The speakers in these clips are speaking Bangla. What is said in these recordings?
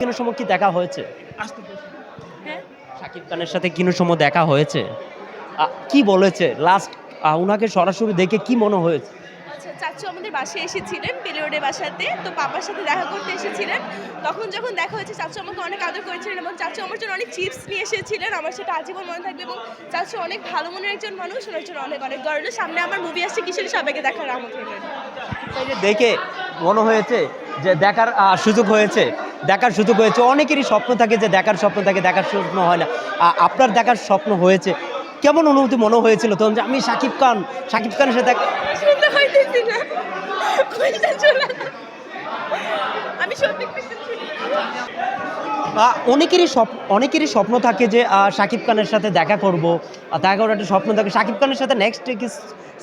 কিনো সময় কি দেখা হয়েছে? হ্যাঁ? শাকিব খানের সাথে কিনো সময় দেখা হয়েছে। কি বলেছে? লাস্ট ওনাকে সরাসরি দেখে কি মনে হয়েছে? আচ্ছা চাচু আমাদের বাসায় এসেছিলেন পেলিওডের বাসাতে তো পাপার সাথে দেখা করতে এসেছিলেন। তখন যখন দেখা হয়েছে চাচু আমাকে অনেক আদর করেছিলেন এবং চাচু আমার জন্য অনেক চিপস নিয়ে এসেছিলেন আমার সেটা আজীবন মনে থাকবে এবং চাচু অনেক ভালো মনের একজন মানুষ ওনার জন্য অনেক অনেক গর্ব। সামনে আমার মুভি আসছে কিসের সবাইকে দেখার আমন্ত্রণ দেখে মনে হয়েছে যে দেখার সুযোগ হয়েছে। দেখার সুযোগ হয়েছে। অনেকেরই স্বপ্ন থাকে যে দেখার স্বপ্ন থাকে দেখার স্বপ্ন হয় না। আপনার দেখার স্বপ্ন হয়েছে। কেমন অনুভূতি মনে হয়েছিল তখন যে আমি শাকিব খান শাকিব খানের সাথে আমি অনেকেরই স্বপ্ন অনেকেরই স্বপ্ন থাকে যে শাকিব খানের সাথে দেখা করব। দেখা করার একটা স্বপ্ন থাকে। শাকিব খানের সাথে নেক্সট কি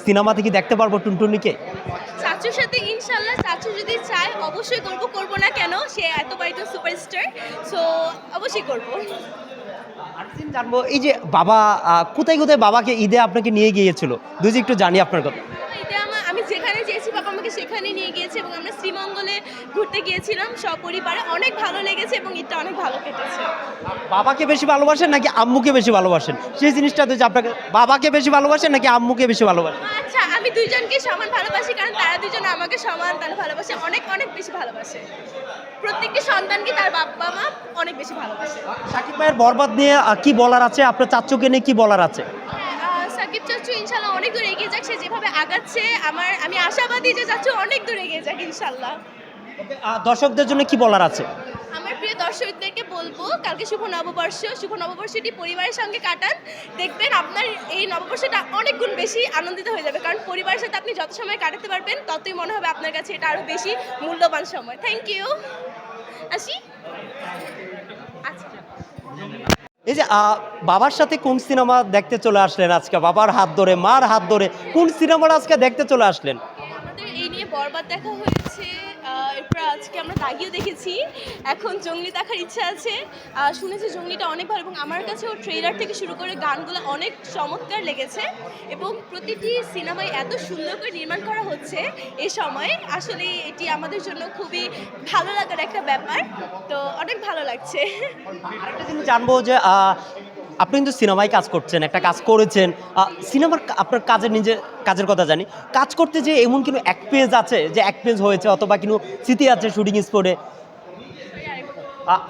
সিনেমাতে কি দেখতে পারব টুনটুনিকে? চাচুর সাথে ইনশাল্লাহ চাচু যদি চায় অবশ্যই করব। করব না কেন? সে এত বাড়িতে সুপারস্টার সো অবশ্যই করব। আরেকদিন জানব এই যে বাবা কোথায় কোথায় বাবাকে ঈদে আপনাকে নিয়ে গিয়েছিল? দুজি একটু জানি আপনার কথা। আমি যেখানে চেয়েছি বাবা আমাকে সেখানে নিয়ে গিয়েছে এবং আমরা শ্রীমঙ্গলে ঘুরতে গিয়েছিলাম সপরিবারে। অনেক ভালো লেগেছে এবং ঈদটা অনেক ভালো কেটেছে। বাবাকে বেশি ভালোবাসেন নাকি আম্মুকে বেশি ভালোবাসেন? সেই জিনিসটা তো যে আপনাকে বাবাকে বেশি ভালোবাসেন নাকি আম্মুকে বেশি ভালোবাসেন? আচ্ছা আমি দুইজনকে সমান ভালোবাসি কারণ তারা দুজন আমাকে সমান তারা ভালোবাসে অনেক অনেক বেশি ভালোবাসে। প্রত্যেকটি সন্তানকে তার বাবা মা অনেক বেশি ভালোবাসে। সাকিব ভাইয়ের বরবাদ নিয়ে কি বলার আছে? আপনার চাচ্চুকে নিয়ে কি বলার আছে? সাকিব চাচু ইনশাল্লাহ অনেক দূর এগিয়ে যাক সে যেভাবে আগাচ্ছে আমার আমি আশাবাদী যে চাচু অনেক দূর এগিয়ে যাক ইনশাল্লাহ। দর্শকদের জন্য কি বলার আছে? দর্শকদেরকে বলব, কালকে শুভ নববর্ষ, শুভ নববর্ষটি পরিবারের সঙ্গে কাটান। দেখবেন আপনার এই নববর্ষটা অনেক গুণ বেশি আনন্দিত হয়ে যাবে। কারণ পরিবারের সাথে আপনি যত সময় কাটাতে পারবেন, ততই মনে হবে আপনার কাছে এটা আরও বেশি মূল্যবান সময়। থ্যাংক ইউ আসি? আচ্ছা। এই যে বাবার সাথে কোন সিনেমা দেখতে চলে আসলেন আজকে? বাবার হাত ধরে, মার হাত ধরে কোন সিনেমাটা আজকে দেখতে চলে আসলেন? বরবাদ দেখা হয়েছে এরপর আজকে আমরা দাগিও দেখেছি। এখন জঙ্গলি দেখার ইচ্ছা আছে। শুনেছি জঙ্গলিটা অনেক ভালো এবং আমার কাছেও ট্রেলার থেকে শুরু করে গানগুলো অনেক চমৎকার লেগেছে এবং প্রতিটি সিনেমায় এত সুন্দর করে নির্মাণ করা হচ্ছে এই সময়ে। আসলে এটি আমাদের জন্য খুবই ভালো লাগার একটা ব্যাপার। তো অনেক ভালো লাগছে। আরেকটা জিনিস জানব যে আপনি কিন্তু সিনেমায় কাজ করছেন, একটা কাজ করেছেন। সিনেমার আপনার কাজের নিজে, কাজের কথা জানি। কাজ করতে যে এমন কিন্তু এক পেজ আছে, যে এক পেজ হয়েছে অথবা কিন্তু স্মৃতি আছে শুটিং স্পটে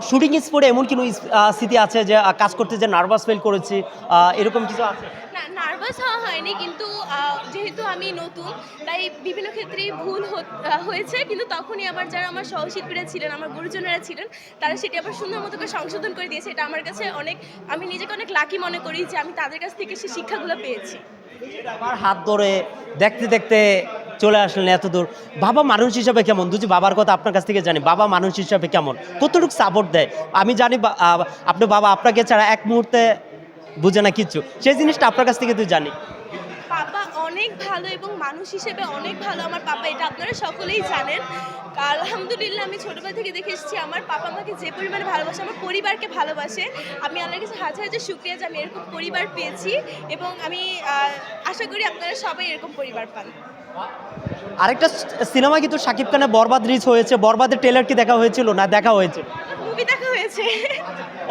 শুটিং স্পটে এমন কোনো স্থিতি আছে যে কাজ করতে যে নার্ভাস ফিল করেছি? এরকম কিছু আছে? না নার্ভাস হওয়া হয়নি কিন্তু যেহেতু আমি নতুন তাই বিভিন্ন ক্ষেত্রেই ভুল হত- হয়েছে কিন্তু তখনই আবার যারা আমার সহশিল্পীরা ছিলেন আমার গুরুজনেরা ছিলেন তারা সেটি আবার সুন্দর মতো করে সংশোধন করে দিয়েছে। এটা আমার কাছে অনেক আমি নিজেকে অনেক লাকি মনে করি যে আমি তাদের কাছ থেকে সেই শিক্ষাগুলো পেয়েছি। আমার হাত ধরে দেখতে দেখতে চলে আসলেন এত দূর বাবা মানুষ হিসাবে কেমন? দুজি বাবার কথা আপনার কাছ থেকে জানি, বাবা মানুষ হিসাবে কেমন? কতটুকু সাপোর্ট দেয়? আমি জানি আপনার বাবা আপনাকে ছাড়া এক মুহূর্তে বুঝে না কিছু। সেই জিনিসটা আপনার কাছ থেকে তুই জানি। অনেক ভালো এবং মানুষ হিসেবে অনেক ভালো আমার পাপা এটা আপনারা সকলেই জানেন। আলহামদুলিল্লাহ আমি ছোটবেলা থেকে দেখে এসেছি আমার পাপা আমাকে যে পরিমাণে ভালোবাসে আমার পরিবারকে ভালোবাসে। আমি আল্লাহর কাছে হাজার হাজার শুক্রিয়া যে আমি এরকম পরিবার পেয়েছি এবং আমি আশা করি আপনারা সবাই এরকম পরিবার পান। আরেকটা সিনেমা কিন্তু শাকিব খানের বরবাদ রিচ হয়েছে? বরবাদের ট্রেলার কি দেখা হয়েছিল? না দেখা হয়েছে। মুভি দেখা হয়েছে।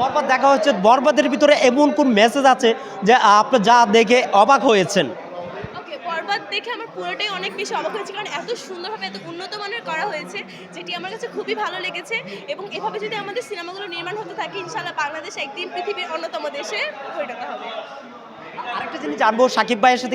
বরবাদ দেখা হচ্ছে বরবাদের ভিতরে এমন কোন মেসেজ আছে যে আপনি যা দেখে অবাক হয়েছেন? ওকে দেখে আমার পুরোটাই অনেক বেশি অবাক হয়েছে, কারণ এত সুন্দরভাবে এত উন্নত মানের করা হয়েছে, যেটি আমার কাছে খুবই ভালো লেগেছে এবং এভাবে যদি আমাদের সিনেমাগুলো নির্মাণ হতে থাকে ইনশাল্লাহ বাংলাদেশ একদিন পৃথিবীর অন্যতম দেশে পরিণত হবে। আরেকটা জিনিস জানব, সাকিব ভাইয়ের সাথে